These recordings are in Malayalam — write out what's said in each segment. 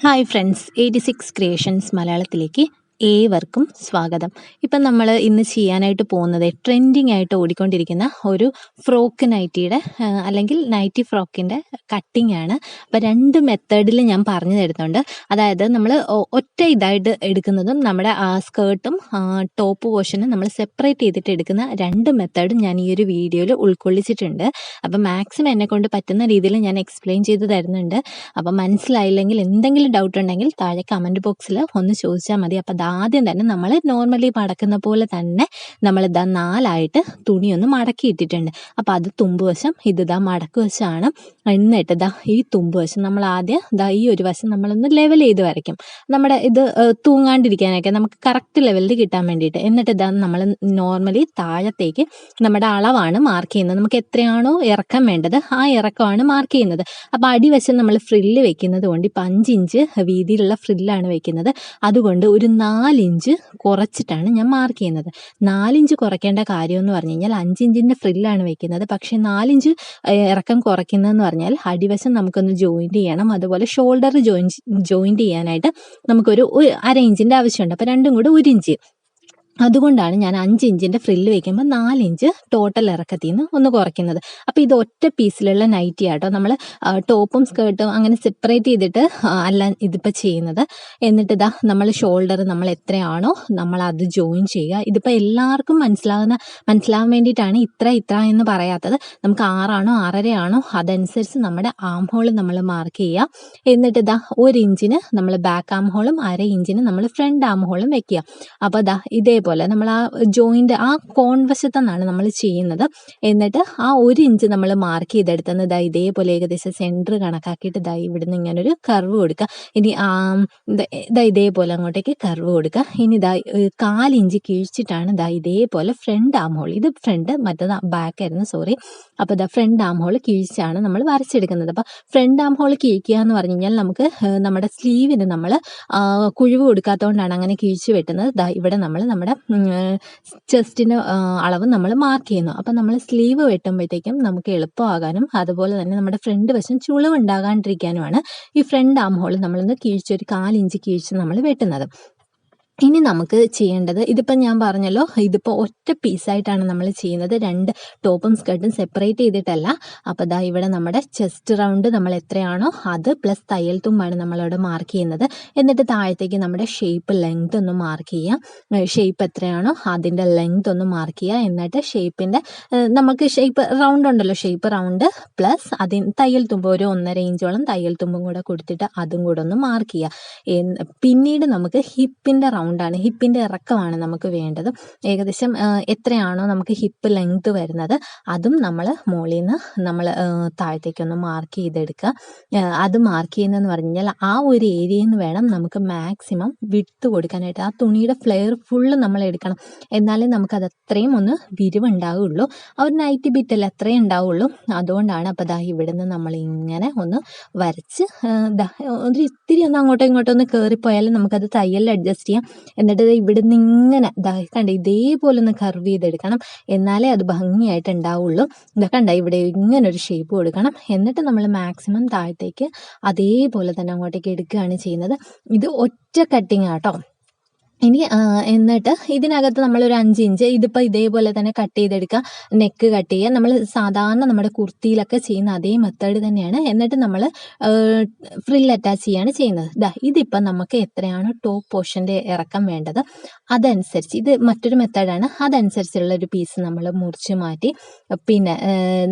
Hi friends eighty six creations മലയാളത്തിലേക്ക് ഏവർക്കും സ്വാഗതം. ഇപ്പം നമ്മൾ ഇന്ന് ചെയ്യാനായിട്ട് പോകുന്നത് ട്രെൻഡിങ് ആയിട്ട് ഓടിക്കൊണ്ടിരിക്കുന്ന ഒരു ഫ്രോക്ക് നൈറ്റിയുടെ അല്ലെങ്കിൽ നൈറ്റി ഫ്രോക്കിന്റെ കട്ടിംഗ് ആണ്. അപ്പോൾ രണ്ട് മെത്തേഡിൽ ഞാൻ പറഞ്ഞു തരുന്നുണ്ട്. അതായത് നമ്മൾ ഒറ്റ ഇതായിട്ട് എടുക്കുന്നതും നമ്മുടെ സ്കേർട്ടും ടോപ്പ് പോർഷനും നമ്മൾ സെപ്പറേറ്റ് ചെയ്തിട്ട് എടുക്കുന്ന രണ്ട് മെത്തേഡും ഞാൻ ഈ ഒരു വീഡിയോയിൽ ഉൾക്കൊള്ളിച്ചിട്ടുണ്ട്. അപ്പം മാക്സിമം എന്നെ കൊണ്ട് പറ്റുന്ന രീതിയിൽ ഞാൻ എക്സ്പ്ലെയിൻ ചെയ്ത് തരുന്നുണ്ട്. അപ്പം മനസ്സിലായില്ലെങ്കിൽ എന്തെങ്കിലും ഡൗട്ട് ഉണ്ടെങ്കിൽ താഴെ കമന്റ് ബോക്സിൽ ഒന്ന് ചോദിച്ചാൽ മതി. അപ്പം ആദ്യം തന്നെ നമ്മൾ നോർമലി മടക്കുന്ന പോലെ തന്നെ നമ്മൾ ഇതാ നാലായിട്ട് തുണിയൊന്ന് മടക്കി ഇട്ടിട്ടുണ്ട്. അപ്പം അത് തുമ്പ് വശം ഇത് ഇതാ മടക്ക് വശമാണ് എന്നിട്ട് ഇതാ ഈ തുമ്പ് വശം നമ്മൾ ആദ്യം ഇതാ ഈ ഒരു വശം നമ്മളൊന്ന് ലെവൽ ചെയ്ത് വരയ്ക്കും. നമ്മുടെ ഇത് തൂങ്ങാണ്ടിരിക്കാനൊക്കെ നമുക്ക് കറക്റ്റ് ലെവലിൽ കിട്ടാൻ വേണ്ടിയിട്ട്. എന്നിട്ട് ഇതാ നമ്മൾ നോർമലി താഴത്തേക്ക് നമ്മുടെ അളവാണ് മാർക്ക് ചെയ്യുന്നത്. നമുക്ക് എത്രയാണോ ഇറക്കം വേണ്ടത് ആ ഇറക്കമാണ് മാർക്ക് ചെയ്യുന്നത്. അപ്പോൾ അടിവശം നമ്മൾ ഫ്രില്ല് വെക്കുന്നത് കൊണ്ട് ഇപ്പം അഞ്ച് ഇഞ്ച് വീതിയിലുള്ള ഫ്രില്ലാണ് വെക്കുന്നത്. അതുകൊണ്ട് ഒരു നാലിഞ്ച് കുറച്ചിട്ടാണ് ഞാൻ മാർക്ക് ചെയ്യുന്നത്. നാലിഞ്ച് കുറയ്ക്കേണ്ട കാര്യം എന്ന് പറഞ്ഞു കഴിഞ്ഞാൽ അഞ്ചിഞ്ചിന്റെ ഫ്രില്ലാണ് വെക്കുന്നത്. പക്ഷേ നാലിഞ്ച് ഇറക്കം കുറയ്ക്കുന്നതെന്ന് പറഞ്ഞാൽ അടിവശം നമുക്കൊന്ന് ജോയിന്റ് ചെയ്യണം. അതുപോലെ ഷോൾഡർ ജോയിൻ ജോയിന്റ് ചെയ്യാനായിട്ട് നമുക്കൊരു അര ഇഞ്ചിന്റെ ആവശ്യമുണ്ട്. അപ്പോൾ രണ്ടും കൂടെ ഒരു ഇഞ്ച്. അതുകൊണ്ടാണ് ഞാൻ അഞ്ച് ഇഞ്ചിന്റെ ഫ്രില്ല് വയ്ക്കുമ്പോൾ നാലിഞ്ച് ടോട്ടൽ ഇറക്കത്തിൽ നിന്ന് ഒന്ന് കുറയ്ക്കുന്നത്. അപ്പോൾ ഇത് ഒറ്റ പീസിലുള്ള നൈറ്റി ആട്ടോ. നമ്മൾ ടോപ്പും സ്കേർട്ടും അങ്ങനെ സെപ്പറേറ്റ് ചെയ്തിട്ട് അല്ല ഇതിപ്പോൾ ചെയ്യുന്നത്. എന്നിട്ട് ഇതാ നമ്മൾ ഷോൾഡർ നമ്മൾ എത്രയാണോ നമ്മൾ അത് ജോയിൻ ചെയ്യുക. ഇതിപ്പോൾ എല്ലാവർക്കും മനസ്സിലാകുന്ന മനസ്സിലാകാൻ വേണ്ടിയിട്ടാണ് ഇത്ര ഇത്ര എന്ന് പറയാത്തത്. നമുക്ക് ആറാണോ ആറരയാണോ അതനുസരിച്ച് നമ്മുടെ ആം ഹോൾ നമ്മൾ മാർക്ക് ചെയ്യുക. എന്നിട്ട് ഇതാ ഒരു ഇഞ്ചിന് നമ്മൾ ബാക്ക് ആം ഹോളും അര ഇഞ്ചിന് നമ്മൾ ഫ്രണ്ട് ആം ഹോളും വെക്കുക. അപ്പോൾ ദാ ഇതേപോലെ നമ്മൾ ആ ജോയിന്റ് ആ കോൺവശത്തെന്നാണ് നമ്മൾ ചെയ്യുന്നത്. എന്നിട്ട് ആ ഒരു ഇഞ്ച് നമ്മൾ മാർക്ക് ചെയ്തെടുത്തുന്നത് ദാ ഇതേപോലെ ഏകദേശം സെന്റർ കണക്കാക്കിയിട്ട് ദാ ഇവിടുന്ന് ഇങ്ങനെ ഒരു കർവ് കൊടുക്കുക ഇനി ഇതാ ഇതേപോലെ അങ്ങോട്ടേക്ക് കർവ് കൊടുക്കുക ഇനി ഇതാ കാലിഞ്ച് കിഴിച്ചിട്ടാണ് ഇതാ ഇതേപോലെ ഫ്രണ്ട് ആം ഹോൾ ഇത് ഫ്രണ്ട് മറ്റേത് ബാക്ക് ആയിരുന്നു സോറി അപ്പോൾ ഇതാ ഫ്രണ്ട് ആം ഹോൾ കിഴിച്ചാണ് നമ്മൾ വരച്ചെടുക്കുന്നത്. അപ്പോൾ ഫ്രണ്ട് ആം ഹോൾ കിഴിക്കുക എന്ന് പറഞ്ഞു കഴിഞ്ഞാൽ നമുക്ക് നമ്മുടെ സ്ലീവിന് നമ്മൾ കുഴിവ് കൊടുക്കാത്തതുകൊണ്ടാണ് അങ്ങനെ കിഴിച്ച് വെട്ടുന്നത്. ഇവിടെ നമ്മൾ നമ്മുടെ ചെസ്റ്റിന് അളവ് നമ്മൾ മാർക്ക് ചെയ്യുന്നു. അപ്പം നമ്മൾ സ്ലീവ് വെട്ടുമ്പോഴത്തേക്കും നമുക്ക് എളുപ്പമാകാനും അതുപോലെ തന്നെ നമ്മുടെ ഫ്രണ്ട് വശം ചുളിവ് ഉണ്ടാകാണ്ടിരിക്കാനുമാണ് ഈ ഫ്രണ്ട് ആം ഹോൾ നമ്മളൊന്ന് കിഴിച്ച് ഒരു കാലിഞ്ച് കീഴ്ച നമ്മൾ വെട്ടുന്നത്. ഇനി നമുക്ക് ചെയ്യേണ്ടത് ഇതിപ്പോൾ ഞാൻ പറഞ്ഞല്ലോ ഇതിപ്പോൾ ഒറ്റ പീസായിട്ടാണ് നമ്മൾ ചെയ്യുന്നത്. രണ്ട് ടോപ്പും സ്കർട്ടും സെപ്പറേറ്റ് ചെയ്തിട്ടല്ല. അപ്പോൾ ദാ ഇവിടെ നമ്മുടെ ചെസ്റ്റ് റൗണ്ട് നമ്മൾ എത്രയാണോ അത് പ്ലസ് തയ്യൽ തുമ്പാണ് നമ്മളവിടെ മാർക്ക് ചെയ്യുന്നത്. എന്നിട്ട് താഴത്തേക്ക് നമ്മുടെ ഷേപ്പ് ലെങ്ത് ഒന്ന് മാർക്ക് ചെയ്യുക ഷേപ്പ് എത്രയാണോ അതിന്റെ ലെങ്ത് ഒന്ന് മാർക്ക് ചെയ്യുക എന്നിട്ട് ഷേപ്പിന്റെ നമുക്ക് ഷേപ്പ് റൗണ്ട് ഉണ്ടല്ലോ ഷേപ്പ് റൗണ്ട് പ്ലസ് അതിന് തയ്യൽ തുമ്പ് ഒരു ഒന്നര ഇഞ്ചോളം തയ്യൽ തുമ്പും കൂടെ കൊടുത്തിട്ട് അതും കൂടെ ഒന്ന് മാർക്ക് ചെയ്യുക പിന്നീട് നമുക്ക് ഹിപ്പിന്റെ റൗണ്ടാണ് ഹിപ്പിന്റെ ഇറക്കമാണ് നമുക്ക് വേണ്ടത്. ഏകദേശം എത്രയാണോ നമുക്ക് ഹിപ്പ് ലെങ്ത് വരുന്നത് അതും നമ്മൾ മുകളിൽ നിന്ന് നമ്മൾ താഴത്തേക്കൊന്ന് മാർക്ക് ചെയ്തെടുക്കുക. അത് മാർക്ക് ചെയ്യുന്നതെന്ന് പറഞ്ഞാൽ ആ ഒരു ഏരിയയിൽ നിന്ന് വേണം നമുക്ക് മാക്സിമം വിട്ട് കൊടുക്കാനായിട്ട്. ആ തുണിയുടെ ഫ്ലെയർ ഫുള്ള് നമ്മൾ എടുക്കണം. എന്നാലേ നമുക്കത് അത്രയും ഒന്ന് വിരിവുണ്ടാവുള്ളൂ. ആ ഒരു നൈറ്റ് ബിറ്റല്ല അത്രയും ഉണ്ടാവുള്ളൂ. അതുകൊണ്ടാണ് അപ്പോൾ ദാ ഇവിടുന്ന് നമ്മൾ ഇങ്ങനെ ഒന്ന് വരച്ച് ഒരു ഇത്തിരി ഒന്ന് അങ്ങോട്ടോ ഇങ്ങോട്ടോ ഒന്ന് കയറിപ്പോയാലും നമുക്കത് തയ്യലിൽ അഡ്ജസ്റ്റ് ചെയ്യാം. എന്നിട്ട് ഇവിടെ ഇവിടുന്ന് ഇങ്ങനെ കണ്ട ഇതേപോലെ ഒന്ന് കർവ് ചെയ്തെടുക്കണം. എന്നാലേ അത് ഭംഗിയായിട്ട് ഉണ്ടാവുള്ളൂ. കണ്ട ഇവിടെ ഇങ്ങനെ ഒരു ഷേപ്പ് കൊടുക്കണം. എന്നിട്ട് നമ്മൾ മാക്സിമം താഴത്തേക്ക് അതേപോലെ തന്നെ അങ്ങോട്ടേക്ക് എടുക്കുകയാണ് ചെയ്യുന്നത്. ഇത് ഒറ്റ കട്ടിങ് ആട്ടോ ഇനി എന്നിട്ട് ഇതിനകത്ത് നമ്മൾ ഒരു അഞ്ച് ഇഞ്ച് ഇതിപ്പോൾ ഇതേപോലെ തന്നെ കട്ട് ചെയ്തെടുക്കുക നെക്ക് കട്ട് ചെയ്യുക. നമ്മൾ സാധാരണ നമ്മുടെ കുർത്തിയിലൊക്കെ ചെയ്യുന്ന അതേ മെത്തേഡ് തന്നെയാണ്. എന്നിട്ട് നമ്മൾ ഫ്രിൽ അറ്റാച്ച് ചെയ്യാണ് ചെയ്യുന്നത്. ഇതാ ഇതിപ്പോൾ നമുക്ക് എത്രയാണ് ടോപ്പ് പോർഷന്റെ ഇറക്കം വേണ്ടത്? അതനുസരിച്ച് ഇത് മറ്റൊരു മെത്തേഡാണ് അതനുസരിച്ചുള്ള ഒരു പീസ് നമ്മൾ മുറിച്ച് മാറ്റി പിന്നെ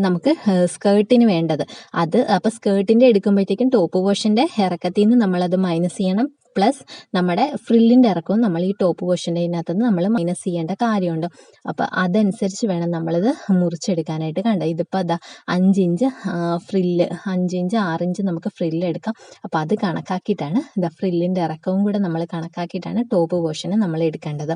നമുക്ക് സ്കേർട്ടിന് വേണ്ടത്. അത് അപ്പോൾ സ്കേർട്ടിന്റെ എടുക്കുമ്പോഴത്തേക്കും ടോപ്പ് പോർഷന്റെ ഇറക്കത്തിൽ നിന്ന് നമ്മളത് മൈനസ് ചെയ്യണം. പ്ലസ് നമ്മുടെ ഫ്രില്ലിന്റെ ഇറക്കവും നമ്മൾ ഈ ടോപ്പ് പോർഷന്റെ ഇതിനകത്ത് നിന്ന് നമ്മൾ മൈനസ് ചെയ്യേണ്ട കാര്യമുണ്ട്. അപ്പോൾ അതനുസരിച്ച് വേണം നമ്മളിത് മുറിച്ചെടുക്കാനായിട്ട് കണ്ട? ഇതിപ്പോൾ അതാ അഞ്ചിഞ്ച് ഫ്രില്ല് അഞ്ചിഞ്ച് ആറിഞ്ച് നമുക്ക് ഫ്രില്ല് എടുക്കാം. അപ്പോൾ അത് കണക്കാക്കിയിട്ടാണ് ഇതാ ഫ്രില്ലിന്റെ ഇറക്കവും കൂടെ നമ്മൾ കണക്കാക്കിയിട്ടാണ് ടോപ്പ് പോർഷന് നമ്മൾ എടുക്കേണ്ടത്.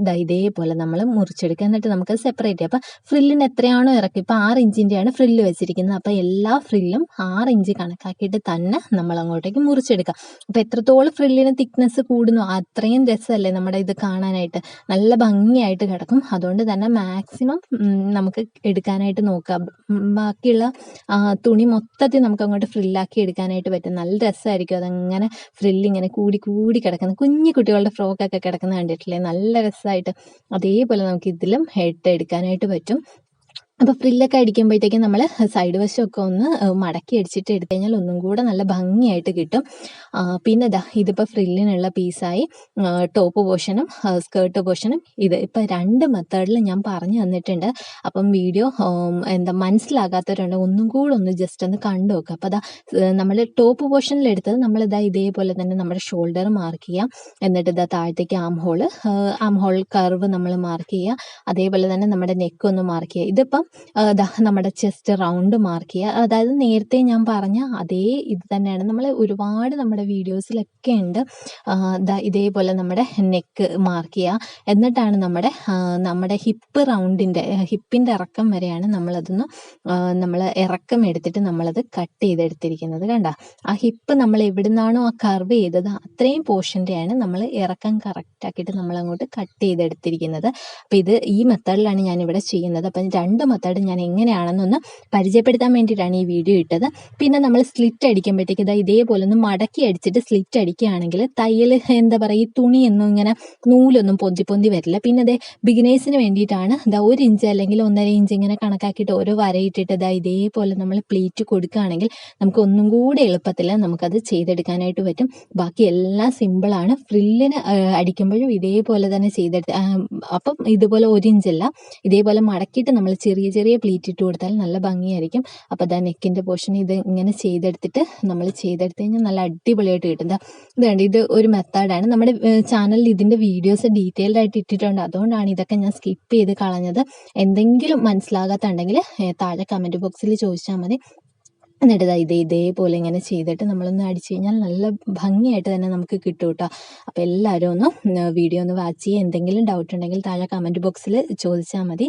ഇതാ ഇതേപോലെ നമ്മൾ മുറിച്ചെടുക്കുക. എന്നിട്ട് നമുക്ക് സെപ്പറേറ്റ് ചെയ്യാം. അപ്പോൾ ഫ്രില്ലിന് എത്രയാണോ ഇറക്കി? ഇപ്പോൾ ആറ് ഇഞ്ചിന്റെയാണ് ഫ്രില്ല് വെച്ചിരിക്കുന്നത്. അപ്പോൾ എല്ലാ ഫ്രില്ലും ആറ് ഇഞ്ച് കണക്കാക്കിയിട്ട് തന്നെ നമ്മൾ അങ്ങോട്ടേക്ക് മുറിച്ചെടുക്കുക അപ്പോൾ എത്രത്തോളം ഫ്രില്ലിന് തിക്നെസ് കൂടുന്നു. അത്രയും രസമല്ലേ നമ്മുടെ ഇത് കാണാനായിട്ട്. നല്ല ഭംഗിയായിട്ട് കിടക്കും. അതുകൊണ്ട് തന്നെ മാക്സിമം നമുക്ക് എടുക്കാനായിട്ട് നോക്കാം ബാക്കിയുള്ള തുണി മൊത്തത്തിൽ നമുക്ക് അങ്ങോട്ട് ഫ്രില്ലാക്കി എടുക്കാനായിട്ട് പറ്റും. നല്ല രസമായിരിക്കും. അതങ്ങനെ ഫ്രില്ലിങ്ങനെ കൂടി കൂടി കിടക്കുന്ന കുഞ്ഞു കുട്ടികളുടെ ഫ്രോക്കൊക്കെ കിടക്കുന്ന കണ്ടിട്ടില്ലേ? നല്ല രസമായിട്ട്. അതേപോലെ നമുക്ക് ഇതിലും ഹെഡ് എടുക്കാനായിട്ട് പറ്റും. അപ്പോൾ ഫ്രില്ലൊക്കെ അടിക്കുമ്പോഴത്തേക്കും നമ്മൾ സൈഡ് വശമൊക്കെ ഒന്ന് മടക്കി അടിച്ചിട്ട് എടുത്തു കഴിഞ്ഞാൽ ഒന്നും കൂടെ നല്ല ഭംഗിയായിട്ട് കിട്ടും. പിന്നെ ഇതാ ഇതിപ്പോൾ ഫ്രില്ലിനുള്ള പീസായി ടോപ്പ് പോർഷനും സ്കേർട്ട് പോർഷനും ഇത് ഇപ്പം രണ്ട് മെത്തേഡിൽ ഞാൻ പറഞ്ഞു തന്നിട്ടുണ്ട്. അപ്പം വീഡിയോ എന്താ മനസ്സിലാകാത്തവരുണ്ട്. ഒന്നും കൂടെ ഒന്ന് ജസ്റ്റ് ഒന്ന് കണ്ടു നോക്കുക അപ്പോൾ അതാ നമ്മൾ ടോപ്പ് പോർഷനിൽ എടുത്തത് നമ്മളിതാ ഇതേപോലെ തന്നെ നമ്മുടെ ഷോൾഡർ മാർക്ക് ചെയ്യാം. എന്നിട്ട് ഇതാ താഴത്തേക്ക് arm hole arm hole curve നമ്മൾ മാർക്ക് ചെയ്യുക അതേപോലെ തന്നെ നമ്മുടെ നെക്ക് ഒന്ന് മാർക്ക് ചെയ്യുക ഇതിപ്പം നമ്മുടെ ചെസ്റ്റ് റൗണ്ട് മാർക്ക് ചെയ്യുക. അതായത് നേരത്തെ ഞാൻ പറഞ്ഞ അതേ ഇത് തന്നെയാണ്. നമ്മൾ ഒരുപാട് നമ്മുടെ വീഡിയോസിലൊക്കെ ഉണ്ട്. ഇതേപോലെ നമ്മുടെ നെക്ക് മാർക്ക് ചെയ്യുക. എന്നിട്ടാണ് നമ്മുടെ നമ്മുടെ ഹിപ്പ് റൗണ്ടിന്റെ ഹിപ്പിന്റെ ഇറക്കം വരെയാണ് നമ്മളതൊന്ന് നമ്മൾ ഇറക്കം എടുത്തിട്ട് നമ്മളത് കട്ട് ചെയ്തെടുത്തിരിക്കുന്നത് കണ്ട? ആ ഹിപ്പ് നമ്മൾ എവിടുന്നാണോ ആ കർവ് ചെയ്തത് അത്രയും പോർഷന്റെയാണ് നമ്മൾ ഇറക്കം കറക്റ്റാക്കിയിട്ട് നമ്മളങ്ങോട്ട് കട്ട് ചെയ്തെടുത്തിരിക്കുന്നത്. അപ്പം ഇത് ഈ മെത്തേഡിലാണ് ഞാനിവിടെ ചെയ്യുന്നത്. അപ്പം രണ്ട് മെത്തേഡ് ഞാൻ എങ്ങനെയാണെന്നൊന്ന് പരിചയപ്പെടുത്താൻ വേണ്ടിയിട്ടാണ് ഈ വീഡിയോ ഇട്ടത്. പിന്നെ നമ്മൾ സ്ലിറ്റ് അടിക്കുമ്പോഴത്തേക്ക് ഇതാ ഇതേപോലെ ഒന്ന് മടക്കി അടിച്ചിട്ട് സ്ലിറ്റ് അടിക്കുകയാണെങ്കിൽ തയ്യൽ എന്താ പറയുക ഈ തുണിയൊന്നും ഇങ്ങനെ നൂലൊന്നും പൊന്തി പൊന്തി വരില്ല. പിന്നെ അതേ ബിഗിനേഴ്സിന് വേണ്ടിയിട്ടാണ് ഇതാ ഒരു ഇഞ്ച് അല്ലെങ്കിൽ ഒന്നര ഇഞ്ച് ഇങ്ങനെ കണക്കാക്കിയിട്ട് ഓരോ വരയിട്ടിട്ട് ഇതാ ഇതേപോലെ നമ്മൾ പ്ലീറ്റ് കൊടുക്കുകയാണെങ്കിൽ നമുക്ക് ഒന്നും കൂടെ എളുപ്പത്തിൽ നമുക്കത് ചെയ്തെടുക്കാനായിട്ട് പറ്റും. ബാക്കി എല്ലാം സിമ്പിളാണ് ഫ്രില്ലിന് അടിക്കുമ്പോഴും ഇതേപോലെ തന്നെ ചെയ്തെടുത്ത് അപ്പം ഇതുപോലെ ഒരു ഇഞ്ചല്ല. ഇതേപോലെ മടക്കിയിട്ട് നമ്മൾ ചെറിയ ചെറിയ ചെറിയ പ്ലീറ്റ് ഇട്ട് കൊടുത്താൽ നല്ല ഭംഗിയായിരിക്കും. അപ്പോൾ അതാ നെക്കിന്റെ പോർഷൻ ഇത് ഇങ്ങനെ ചെയ്തെടുത്തിട്ട് നമ്മൾ ചെയ്തെടുത്ത് കഴിഞ്ഞാൽ നല്ല അടിപൊളിയായിട്ട് കിട്ടും. ദാ ഇത് കണ്ടോ ഇത് ഒരു മെത്തേഡാണ് നമ്മുടെ ചാനലിൽ ഇതിന്റെ വീഡിയോസ് ഡീറ്റെയിൽഡ് ആയിട്ട് ഇട്ടിട്ടുണ്ട്. അതുകൊണ്ടാണ് ഇതൊക്കെ ഞാൻ സ്കിപ്പ് ചെയ്ത് കളഞ്ഞത്. എന്തെങ്കിലും മനസ്സിലാകാത്തുണ്ടെങ്കിൽ താഴെ കമന്റ് ബോക്സിൽ ചോദിച്ചാൽ മതി. എന്നിട്ട് ഇത് ഇതേപോലെ ഇങ്ങനെ ചെയ്തിട്ട് നമ്മളൊന്ന് അടിച്ചു കഴിഞ്ഞാൽ നല്ല ഭംഗിയായിട്ട് തന്നെ നമുക്ക് കിട്ടും കേട്ടോ. അപ്പോൾ എല്ലാവരും ഒന്ന് വീഡിയോ ഒന്ന് വാച്ച് ചെയ്യുക. എന്തെങ്കിലും ഡൗട്ട് ഉണ്ടെങ്കിൽ താഴെ കമന്റ് ബോക്സിൽ ചോദിച്ചാൽ മതി.